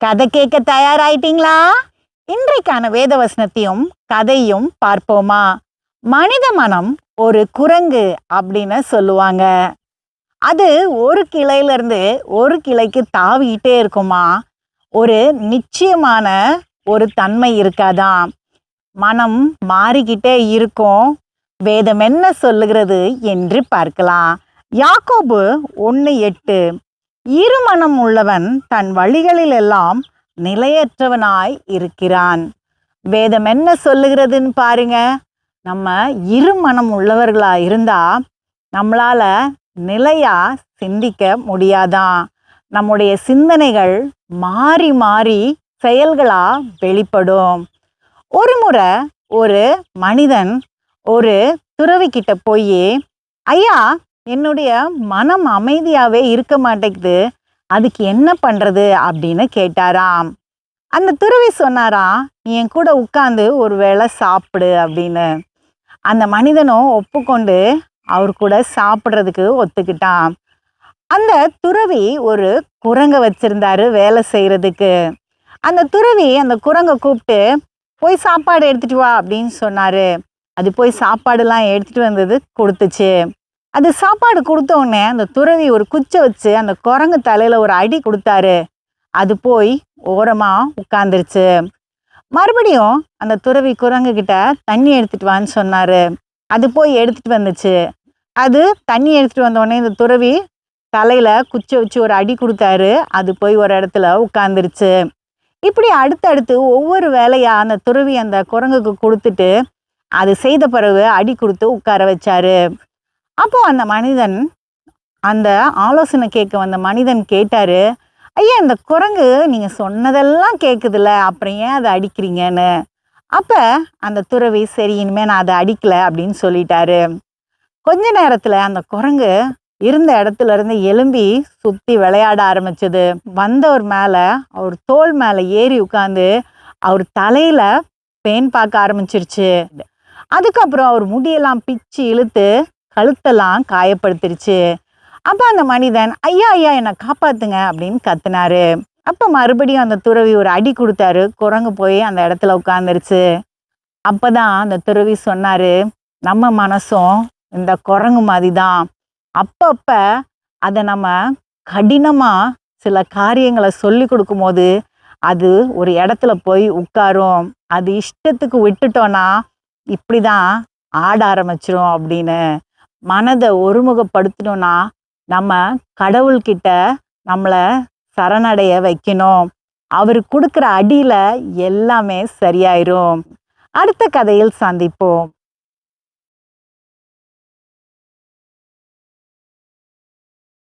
கதை கேட்க தயாராயிட்டீங்களா? இன்றைக்கான வேத வசனத்தையும் கதையும் பார்ப்போமா? மனித மனம் ஒரு குரங்கு அப்படின்னு சொல்லுவாங்க. அது ஒரு கிளையிலேருந்து ஒரு கிளைக்கு தாவிக்கிட்டே இருக்குமா? ஒரு நிச்சயமான ஒரு தன்மை இருக்காதாம் மனம் மாறிக்கிட்டே இருக்கும். வேதம் என்ன சொல்லுகிறது என்று பார்க்கலாம். யாக்கோபு ஒன்று எட்டு இருமனம் உள்ளவன் தன் வழிகளில் எல்லாம் நிலையற்றவனாய் இருக்கிறான். வேதம் என்ன சொல்லுகிறதுன்னு பாருங்க. நம்ம இருமனம் உள்ளவர்களா இருந்தா நம்மளால நிலையா சிந்திக்க முடியாதான் நம்முடைய சிந்தனைகள் மாறி மாறி செயல்களா வெளிப்படும். ஒரு முறை ஒரு மனிதன் ஒரு துறவிக்கிட்ட போய் ஐயா என்னுடைய மனம் அமைதியாகவே இருக்க மாட்டேங்குது. அதுக்கு என்ன பண்ணுறது அப்படின்னு கேட்டாராம். அந்த துறவி சொன்னாராம் நீ என் கூட உட்காந்து ஒரு வேளை சாப்பிடு அப்படின்னு. அந்த மனிதனும் ஒப்புக்கொண்டு அவர் கூட சாப்பிட்றதுக்கு ஒத்துக்கிட்டான். அந்த துறவி ஒரு குரங்கை வச்சிருந்தாரு வேலை செய்கிறதுக்கு அந்த துறவி அந்த குரங்கை கூப்பிட்டு போய் சாப்பாடு எடுத்துட்டு வா அப்படின்னு சொன்னார். அது போய் சாப்பாடுலாம் எடுத்துகிட்டு வந்தது கொடுத்துச்சு. அது சாப்பாடு கொடுத்த உடனே அந்த துறவி ஒரு குச்சை வச்சு அந்த குரங்கு தலையில ஒரு அடி கொடுத்தாரு. அது போய் ஓரமா உட்காந்துருச்சு மறுபடியும் அந்த துறவி குரங்கு கிட்ட தண்ணி எடுத்துட்டு வான்னு சொன்னாரு. அது போய் எடுத்துட்டு வந்துச்சு. அது தண்ணி எடுத்துட்டு வந்தோடனே இந்த துறவி தலையில குச்சை வச்சு ஒரு அடி கொடுத்தாரு. அது போய் ஒரு இடத்துல உட்காந்துருச்சு இப்படி அடுத்தடுத்து ஒவ்வொரு வேலையா அந்த துறவி அந்த குரங்குக்கு கொடுத்துட்டு அது செய்த பிறகு அடி கொடுத்து உட்கார வச்சாரு. அப்போ அந்த மனிதன் அந்த ஆலோசனை கேட்க வந்த மனிதன் கேட்டார் ஐயா இந்த குரங்கு நீங்கள் சொன்னதெல்லாம் கேட்குதுல்ல அப்புறம் ஏன் அதை அடிக்கிறீங்கன்னு? அப்போ அந்த துறவி சரி இனிமேல் நான் அதை அடிக்கலை அப்படின்னு சொல்லிட்டாரு. கொஞ்ச நேரத்தில் அந்த குரங்கு இருந்த இடத்துல இருந்து எலும்பி சுற்றி விளையாட ஆரம்பிச்சது. வந்தவர் மேலே அவர் தோல் மேலே ஏறி உட்காந்து அவர் தலையில் பேன் பார்க்க ஆரம்பிச்சிருச்சு. அதுக்கப்புறம் அவர் முடியெல்லாம் பிச்சு இழுத்து கழுத்தெல்லாம் காயப்படுத்திருச்சு. அப்போ அந்த மனிதன் ஐயா ஐயா என்னை காப்பாத்துங்க அப்படின்னு கத்துனாரு. அப்போ மறுபடியும் அந்த துறவி ஒரு அடி கொடுத்தாரு. குரங்கு போய் அந்த இடத்துல உட்காந்துருச்சு அப்பதான் அந்த துறவி சொன்னார் நம்ம மனசும் இந்த குரங்கு மாதிரி தான் அப்பப்ப அதை நம்ம கடினமாக சில காரியங்களை சொல்லி கொடுக்கும்போது அது ஒரு இடத்துல போய் உட்காரும். அது இஷ்டத்துக்கு விட்டுட்டோன்னா இப்படி தான் ஆட ஆரம்பிச்சிரும் அப்படின்னு மனதை ஒருமுகப்படுத்தணும்னா நம்ம கடவுள்கிட்ட நம்மளை சரணடைய வைக்கணும். அவர் கொடுக்குற அடியில் எல்லாமே சரியாயிரும். அடுத்த கதையில் சந்திப்போம்.